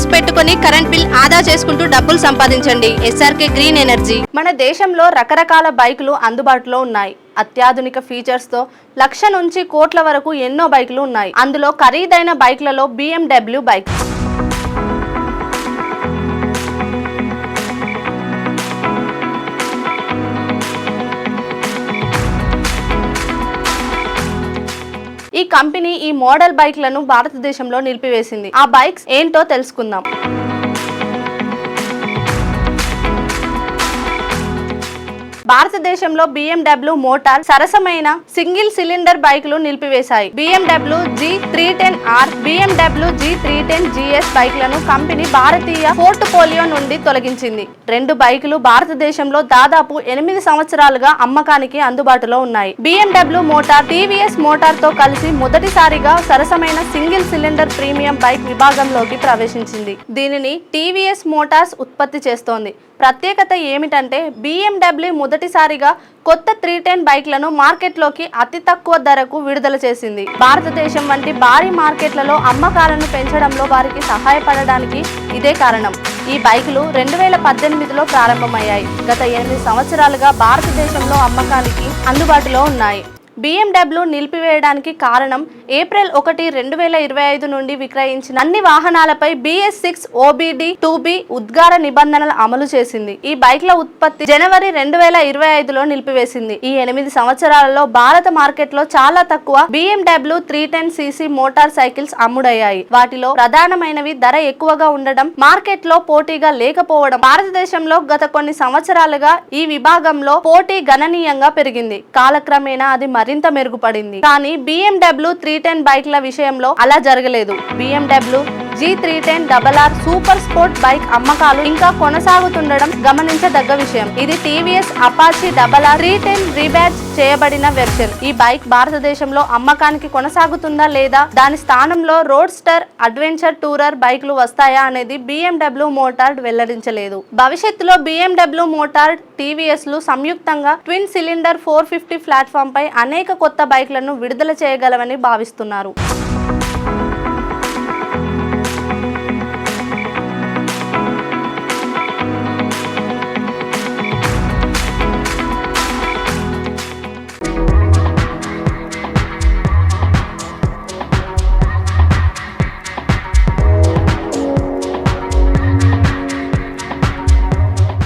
Cycles పెట్టుకొని current bill ఆదా చేసుకుంటూ డబ్బులు సంపాదించండి. SRK green energy. మన దేశంలో రకరకాల బైకులు అందుబాటులో ఉన్నాయి. అత్యాధునిక ఫీచర్స్తో లక్ష నుంచి కోట్ల వరకు ఎన్నో బైకులు ఉన్నాయి. అందులో ఖరీదైన బైక్లలో బిఎండబ్ల్యూ బైక్. కంపెనీ ఈ మోడల్ బైక్లను భారతదేశంలో నిలిపివేసింది. ఆ బైక్స్ ఏంటో తెలుసుకుందాం. భారతదేశంలో బిఎండబ్ల్యూ మోటార్ సరసమైన సింగిల్ సిలిండర్ బైకులు నిలిపివేశాయి. BMW G three ten R BMW G three ten GS బైక్లను company భారతీయ పోర్ట్ఫోలియో నుండి తొలగించింది. రెండు బైకులు భారతదేశంలో దాదాపు ఎనిమిది సంవత్సరాలుగా అమ్మకానికి అందుబాటులో ఉన్నాయి. బిఎండబ్ల్యూ మోటార్ టీవీఎస్ మోటార్తో కలిసి మొదటిసారిగా సరసమైన సింగిల్ సిలిండర్ ప్రీమియం బైక్ విభాగంలోకి ప్రవేశించింది. దీనిని టీవీఎస్ మోటార్స్ ఉత్పత్తి చేస్తోంది. ప్రత్యేకత ఏమిటంటే BMW మొదటిసారిగా కొత్త త్రీ టెన్ బైక్లను మార్కెట్లోకి అతి తక్కువ ధరకు విడుదల చేసింది. భారతదేశం వంటి భారీ మార్కెట్లలో అమ్మకాలను పెంచడంలో వారికి సహాయపడడానికి ఇదే కారణం. ఈ బైకులు రెండు వేల పద్దెనిమిదిలో ప్రారంభమయ్యాయి. గత ఎనిమిది సంవత్సరాలుగా భారతదేశంలో అమ్మకానికి అందుబాటులో ఉన్నాయి. బీఎండబ్ల్యూ నిలిపివేయడానికి కారణం ఏప్రిల్ ఒకటి రెండు వేల ఇరవై ఐదు నుండి విక్రయించిన అన్ని వాహనాలపై BS six OBD two B ఉద్గార నిబంధనలు అమలు చేసింది. ఈ బైక్ల ఉత్పత్తి జనవరి రెండు వేల ఇరవై ఐదులో నిలిపివేసింది. ఈ ఎనిమిది సంవత్సరాలలో భారత మార్కెట్లో చాలా తక్కువ BMW three ten CC motorcycles అమ్ముడయ్యాయి. వాటిలో ప్రధానమైనవి ధర ఎక్కువగా ఉండడం మార్కెట్లో పోటీగా లేకపోవడం భారతదేశంలో గత కొన్ని సంవత్సరాలుగా ఈ విభాగంలో పోటీ గణనీయంగా పెరిగింది. కాలక్రమేణా అది మరింత మెరుగుపడింది. కానీ BMW త్రీ టెన్ బైక్ల విషయంలో అలా జరగలేదు. BMW G three ten double R super sport bike అమ్మకాలు ఇంకా కొనసాగుతుండడం గమనించదగ్గ విషయం. ఇది TVS Apache double R three ten rebadge చేయబడిన వెర్షన్ ఈ బైక్ భారతదేశంలో అమ్మకానికి కొనసాగుతుందా లేదా దాని స్థానంలో రోడ్ స్టర్ అడ్వెంచర్ టూరర్ బైక్లు వస్తాయా అనేది బీఎండబ్ల్యూ మోటార్ వెల్లడించలేదు. భవిష్యత్తులో బీఎండబ్ల్యూ మోటార్ టీవీఎస్లు సంయుక్తంగా twin cylinder four fifty platform పై అనేక కొత్త బైక్లను విడుదల చేయగలవని భావిస్తున్నారు.